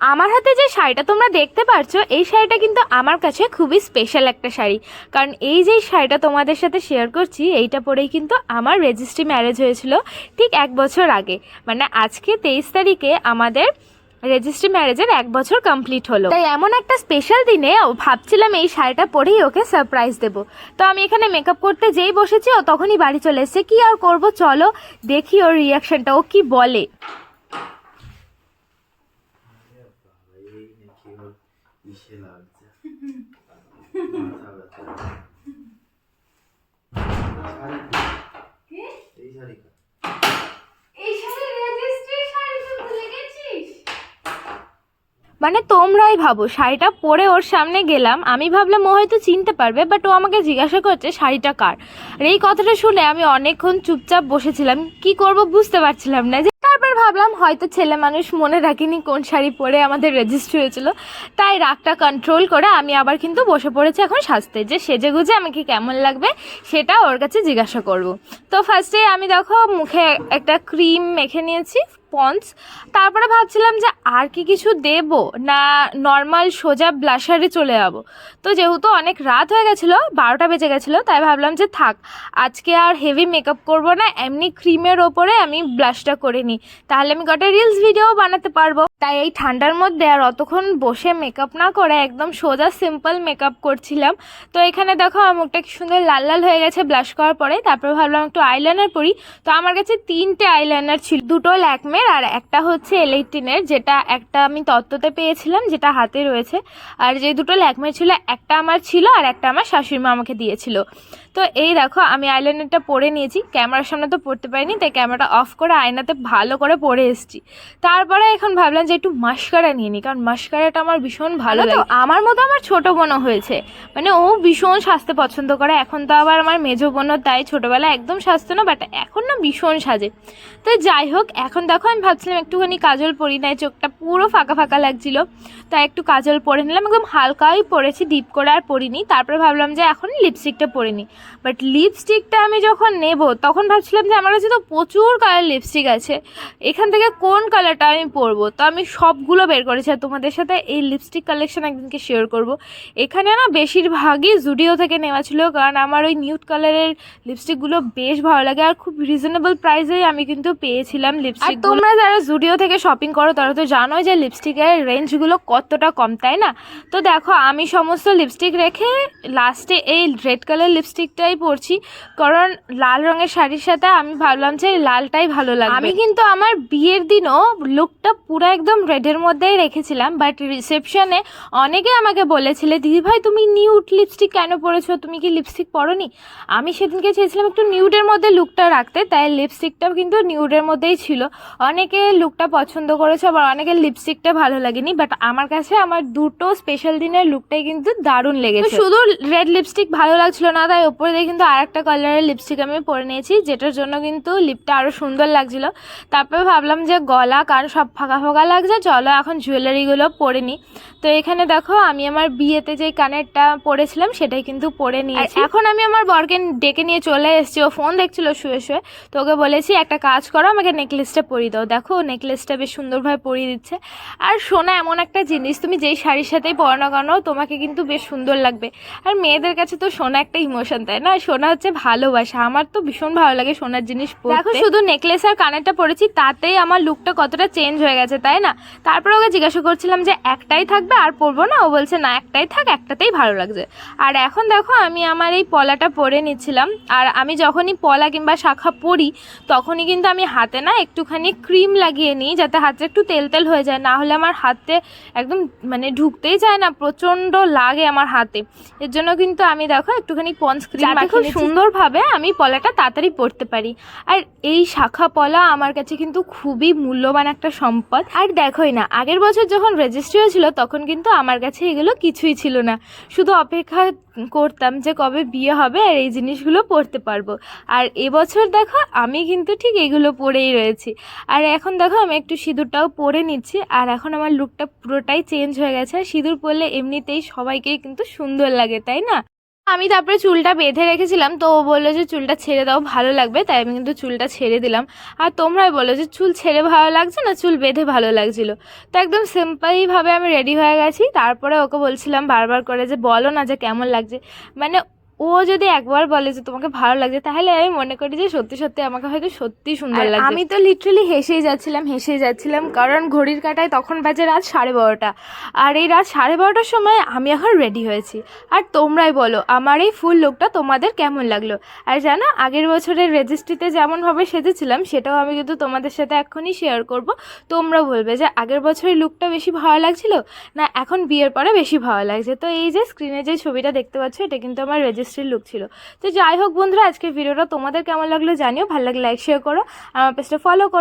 আমার হাতে যে শাড়িটা তোমরা দেখতে পারছ, এই শাড়িটা কিন্তু আমার কাছে খুবই স্পেশাল একটা শাড়ি। কারণ এই যে শাড়িটা তোমাদের সাথে শেয়ার করছি, এইটা পরেই কিন্তু আমার রেজিস্ট্রি ম্যারেজ হয়েছিল ঠিক এক বছর আগে। মানে আজকে তেইশ তারিখে আমাদের রেজিস্ট্রি ম্যারেজের এক বছর কমপ্লিট হলো। তাই এমন একটা স্পেশাল দিনে ভাবছিলাম এই শাড়িটা পরেই ওকে সারপ্রাইজ দেব। তো আমি এখানে মেকআপ করতে যেই বসেছি, ও তখনই বাড়ি চলে এসেছে। কি আর করব? চলো দেখি ওর রিয়াকশনটা ও কি বলে এই নাকি ওর ইসে লাগছে মাথা ব্যথা শাড়ি এই শাড়ি কা? মানে তোমরাই ভাবো শাড়িটা পরে ওর সামনে গেলাম। আমি ভাবলাম ও হয়তো চিনতে পারবে বাট ও আমাকে জিজ্ঞাসা করছে শাড়িটা কার? আর এই কথাটা শুনে আমি অনেকক্ষণ চুপচাপ বসেছিলাম। কি করব বুঝতে পারছিলাম না। ভাবলাম হয়তো ছেলে মানুষ মনে রাখিনি কোন শাড়ি পরে আমাদের রেজিস্ট্রি হয়েছিল। তাই রাগটা কন্ট্রোল করে আমি আবার কিন্তু বসে পড়েছি এখন সাজতে। যে সেজে গুজে আমাকে কেমন লাগবে সেটা ওর কাছে জিজ্ঞাসা করব। তো ফার্স্টে আমি দেখো মুখে একটা ক্রিম মেখে নিয়েছি। পন্স তারপরে ভাবছিলাম যে আর কি কিছু দেব? না নর্মাল সোজা ব্লাশারে চলে যাব। তো যেহেতু অনেক রাত হয়ে গেছিল, বারোটা বেজে গেছিল, তাই ভাবলাম যে থাক, আজকে আর হেভি মেকআপ করব না, এমনি ক্রিমের ওপরে আমি ব্লাশটা করে নিই। তাহলে আমি গোটা রিলস ভিডিও বানাতে পারব। তাই এই ঠান্ডার মধ্যে আর অতক্ষণ বসে মেকআপ না করে একদম সোজা সিম্পল মেকআপ করছিলাম। তো এখানে দেখো, আমার মুখটা কি সুন্দর লাল লাল হয়ে গেছে ব্লাশ করার পরে। তারপরে ভাবলাম একটু আইলাইনার পরি। তো আমার কাছে তিনটে আইলাইনার ছিল, দুটো ল্যাকমের আর একটা হচ্ছে এলেকটিনের যেটা একটা আমি তত্ত্বতে পেয়েছিলাম, যেটা হাতে রয়েছে। আর যে দুটো ল্যাকমের ছিল, একটা আমার ছিল আর একটা আমার শাশুড়ি মা আমাকে দিয়েছিল। তো এই দেখো, আমি আইলাইনারটা পরে নিয়েছি। ক্যামেরার সামনে তো পড়তে পারিনি, তাই ক্যামেরাটা অফ করে আয়নাতে ভালো করে পরে এসেছি। তারপরে এখন ভাবলাম যে একটু মাস্কারা নিয়ে নিই কারণ মাস্কারাটা আমার ভীষণ ভালো লাগে। আমার মতো আমার ছোট বোনও হয়েছে। মানে ও ভীষণ সাজতে পছন্দ করে এখন তো আবার আমার মেজো বোনও তাই ছোটোবেলায় একদম সাজতো না বাট এখন না ভীষণ সাজে। তো যাই হোক এখন দেখো আমি ভাবছিলাম একটুখানি কাজল পরি নাই চোখটা পুরো ফাঁকা ফাঁকা লাগছিল। তাই একটু কাজল পরে নিলাম একদম হালকাই পরেছি ডিপ করে আর পরিনি। তারপরে ভাবলাম যে এখন লিপস্টিকটা পরে নিই। বাট লিপস্টিকটা আমি যখন নেব তখন ভাবছিলাম যে আমার কাছে তো প্রচুর কালার লিপস্টিক আছে। এখান থেকে কোন কালারটা আমি পরবো? তো আমি সবগুলো বের করেছি আর তোমাদের সাথে এই লিপস্টিক কালেকশন একদিনকে শেয়ার করব। এখানে না বেশিরভাগই জুডিও থেকে নেওয়া ছিল কারণ আমার ওই নিউড কালারের লিপস্টিকগুলো বেশ ভালো লাগে আর খুব রিজনেবল প্রাইসেই আমি কিন্তু পেয়েছিলাম লিপস্টিক তোমরা যারা জুডিও থেকে শপিং করো তারা তো জানোই যে লিপস্টিকের রেঞ্জগুলো কতটা কম তাই না? তো দেখো আমি সমস্ত লিপস্টিক রেখে লাস্টে এই রেড কালার লিপস্টিকটাই পরছি কারণ লাল রঙের শাড়ির সাথে আমি ভাবলাম যে লালটাই ভালো লাগবে। আমি কিন্তু আমার বিয়ের দিনও লুকটা পুরো একদম রেডের মধ্যেই রেখেছিলাম বাট রিসেপশনে অনেকে আমাকে বলেছিলে, দিদি ভাই, তুমি নিউড লিপস্টিক কেন পরেছো? তুমি কি লিপস্টিক পরোনি? আমি সেদিনকে চেয়েছিলাম একটু নিউডের মধ্যে লুকটা রাখতে, তাই লিপস্টিকটাও কিন্তু নিউডের মধ্যেই ছিল। অনেকে লুকটা পছন্দ করেছে, আবার অনেকের লিপস্টিকটা ভালো লাগেনি বাট আমার কাছে আমার দুটো স্পেশাল দিনের লুকটাই কিন্তু দারুণ লেগেছে। শুধু রেড লিপস্টিক ভালো লাগছিল না, তাই ওপরে দিয়ে কিন্তু আরেকটা কালারের লিপস্টিক আমি পরে নিয়েছি, যেটার জন্য কিন্তু লিপটা আরও সুন্দর লাগছিল। তারপরে ভাবলাম যে গলা কান সব ফাঁকা ফাঁকা লাগছে চলো এখন জুয়েলারিগুলো পরে নিই তো এখানে দেখো আমি আমার বিয়েতে যে কানেরটা পরেছিলাম সেটাই কিন্তু পরে নিয়েছি। এখন আমি আমার বরকে ডেকে নিয়ে চলে এসেছি ও ফোন দেখছিল শুয়ে শুয়ে। তো ওকে বলেছি একটা কাজ করো আমাকে নেকলেসটা পরিয়ে দাও। দেখো নেকলেসটা বেশ সুন্দরভাবে পরিয়ে দিচ্ছে। আর সোনা এমন একটা জিনিস তুমি যেই শাড়ির সাথেই পরো না কেন তোমাকে কিন্তু বেশ সুন্দর লাগবে। আর মেয়েদের কাছে তো সোনা একটা ইমোশন তাই না? সোনা হচ্ছে ভালোবাসা। আমার তো ভীষণ ভালো লাগে সোনার জিনিস দেখো শুধু নেকলেস আর কানেরটা পরেছি তাতেই আমার লুকটা কতটা চেঞ্জ হয়ে গেছে তাই না? তারপরে ওকে জিজ্ঞাসা করছিলাম যে একটাই থাকবে আর পরবো না? ও বলছে না একটাই থাক একটাতেই ভালো লাগছে। আর এখন দেখো আমি আমার এই পলাটা পরে নিচ্ছিলাম। আর আমি যখনই পলা কিংবা শাখা পরি তখনই কিন্তু আমি হাতে না একটুখানি ক্রিম লাগিয়ে নিই যাতে হাতে একটু তেল তেল হয়ে যায়। না হলে আমার হাতে একদম মানে ঢুকতেই যায় না প্রচণ্ড লাগে আমার হাতে। এর জন্য কিন্তু আমি দেখো একটুখানি পন্স ক্রিম খুব সুন্দরভাবে আমি পলাটা তাড়াতাড়ি পরতে পারি। আর এই শাখা পলা আমার কাছে কিন্তু খুবই মূল্যবান একটা সম্পদ। আর দেখোই না। আগের বছর যখন রেজিস্ট্রি হয়েছিল তখন কিন্তু আমার কাছে এগুলো কিছুই ছিল না। শুধু অপেক্ষা করতাম যে কবে বিয়ে হবে আর এই জিনিসগুলো পরতে পারব। আর এবছর দেখো, আমি কিন্তু ঠিক এগুলো পরেই রয়েছি। আর এখন দেখো, আমি একটু সিঁদুরটাও পরে নিচ্ছি। আর এখন আমার লুকটা পুরোটাই চেঞ্জ হয়ে গেছে। আর সিঁদুর পরলে এমনিতেই সবাইকেই কিন্তু সুন্দর লাগে, তাই না? আমি তারপরে চুলটা বেঁধে রেখেছিলাম, তো ও বলল যে চুলটা ছেড়ে দাও, ভালো লাগবে, তাই আমি কিন্তু চুলটা ছেড়ে দিলাম। আর তোমরাই বলো যে চুল ছেড়ে ভালো লাগছে না চুল বেঁধে ভালো লাগছিল? তো একদম সিম্পলইভাবে আমি রেডি হয়ে গেছি, তারপরে ওকে বলছিলাম বারবার করে যে বলো না যে কেমন লাগছে। মানে ও যদি একবার বলে যে তোমাকে ভালো লাগছে তাহলে আমি মনে করি যে সত্যি সত্যি আমাকে হয়তো সত্যি সুন্দর লাগছে। আমি তো লিটারালি হেসেই যাচ্ছিলাম হেসেই যাচ্ছিলাম কারণ ঘড়ির কাটায় তখন বাজে রাত সাড়ে বারোটা। আর এই রাত সাড়ে বারোটার সময় আমি এখন রেডি হয়েছি। আর তোমরাই বলো আমার এই ফুল লুকটা তোমাদের কেমন লাগল? আর জানো আগের বছরের রেজিস্ট্রিতে যেমনভাবে সেজেছিলাম সেটাও আমি কিন্তু তোমাদের সাথে এখনই শেয়ার করব। তোমরা বলবে যে আগের বছরের লুকটা বেশি ভালো লাগছিল না এখন বিয়ের পরে বেশি ভালো লাগছে? তো এই যে স্ক্রিনে যে ছবিটা দেখতে পাচ্ছ এটা কিন্তু আমার রেজিস্ট্রির লুক ছিল। তো যাই হোক বন্ধুরা, আজকের ভিডিওটা তোমাদের কেমন লাগল জানিও, ভালো লাগলে লাইক শেয়ার করো। আমার পেজটা ফলো করো।